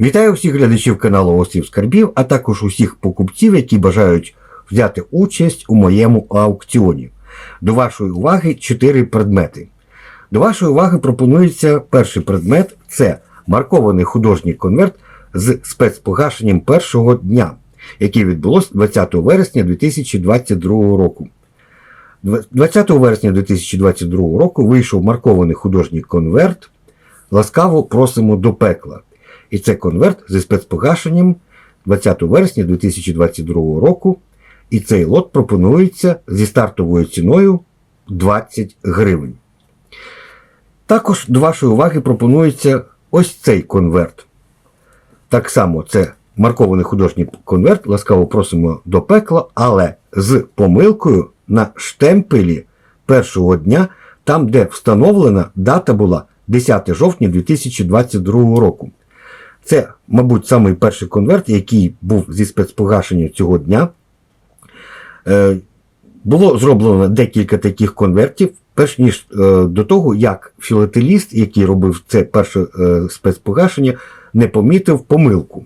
Вітаю всіх глядачів каналу Острів Скарбів, а також усіх покупців, які бажають взяти участь у моєму аукціоні. До вашої уваги чотири предмети. До вашої уваги пропонується перший предмет це маркований художній конверт з спецпогашенням першого дня, який відбулось 20 вересня 2022 року. 20 вересня 2022 року вийшов маркований художній конверт. Ласкаво просимо до пекла. І це конверт зі спецпогашенням 20 вересня 2022 року. І цей лот пропонується зі стартовою ціною 20 гривень. Також до вашої уваги пропонується ось цей конверт. Так само це маркований художній конверт, ласкаво просимо до пекла, але з помилкою на штемпелі першого дня, там, де встановлена дата була 10 жовтня 2022 року. Це, мабуть, самий перший конверт, який був зі спецпогашення цього дня. Е, Було зроблено декілька таких конвертів, перш ніж е, до того, як філателіст, який робив це перше е, спецпогашення, не помітив помилку.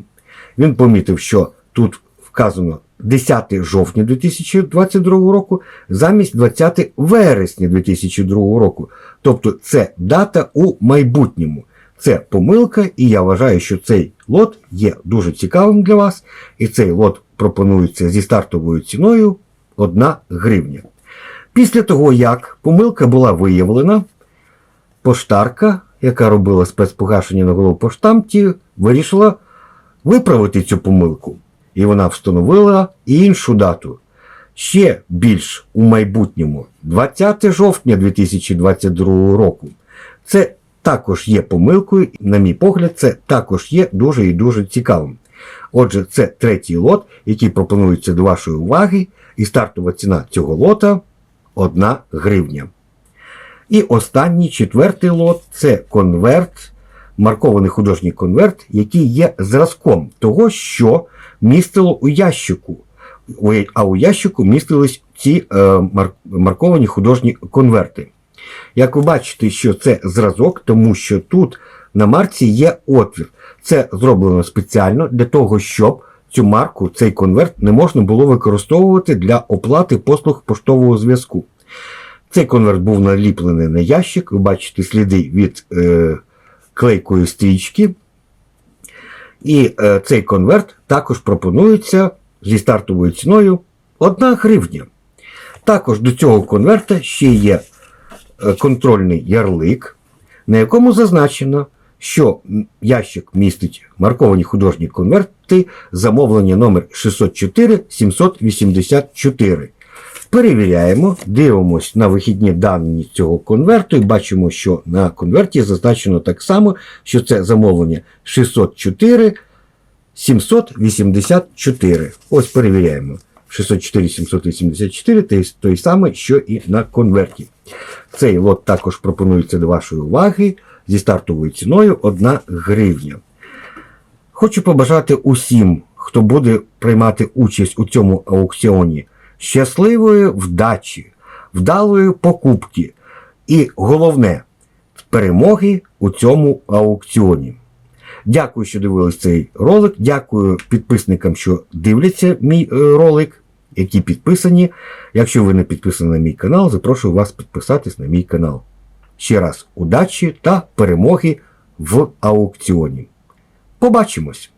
Він помітив, що тут вказано 10 жовтня 2022 року замість 20 вересня 2002 року. Тобто це дата у майбутньому. Це помилка, і я вважаю, що цей лот є дуже цікавим для вас, і цей лот пропонується зі стартовою ціною 1 гривня. Після того, як помилка була виявлена, поштарка, яка робила спецпогашення на головпоштамті, вирішила виправити цю помилку. І вона встановила іншу дату. Ще більш у майбутньому, 20 жовтня 2022 року. Це також є помилкою, на мій погляд, це також є дуже і дуже цікавим. Отже, це третій лот, який пропонується до вашої уваги, і стартова ціна цього лота 1 гривня. І останній четвертий лот це конверт, маркований художній конверт, який є зразком того, що містило у ящику. А у ящику містились ці е, марковані художні конверти. Як ви бачите, що це зразок, тому що тут на марці є отвір. Це зроблено спеціально для того, щоб цю марку, цей конверт не можна було використовувати для оплати послуг поштового зв'язку. Цей конверт був наліплений на ящик. Ви бачите сліди від е, клейкої стрічки. І е, цей конверт також пропонується зі стартовою ціною 1 гривня. Також до цього конверта ще є контрольний ярлик, на якому зазначено, що ящик містить марковані художні конверти замовлення номер 604 784. Перевіряємо, дивимось на вихідні дані цього конверту і бачимо, що на конверті зазначено так само, що це замовлення 604 784. Ось перевіряємо. 604 784 той, той самий, що і на конверті. Цей лот також пропонується до вашої уваги зі стартовою ціною 1 гривня. Хочу побажати усім, хто буде приймати участь у цьому аукціоні, щасливої вдачі, вдалої покупки і головне перемоги у цьому аукціоні. Дякую, що дивились цей ролик. Дякую підписникам, що дивляться мій е, ролик, які підписані. Якщо ви не підписані на мій канал, запрошую вас підписатись на мій канал. Ще раз удачі та перемоги в аукціоні. Побачимось!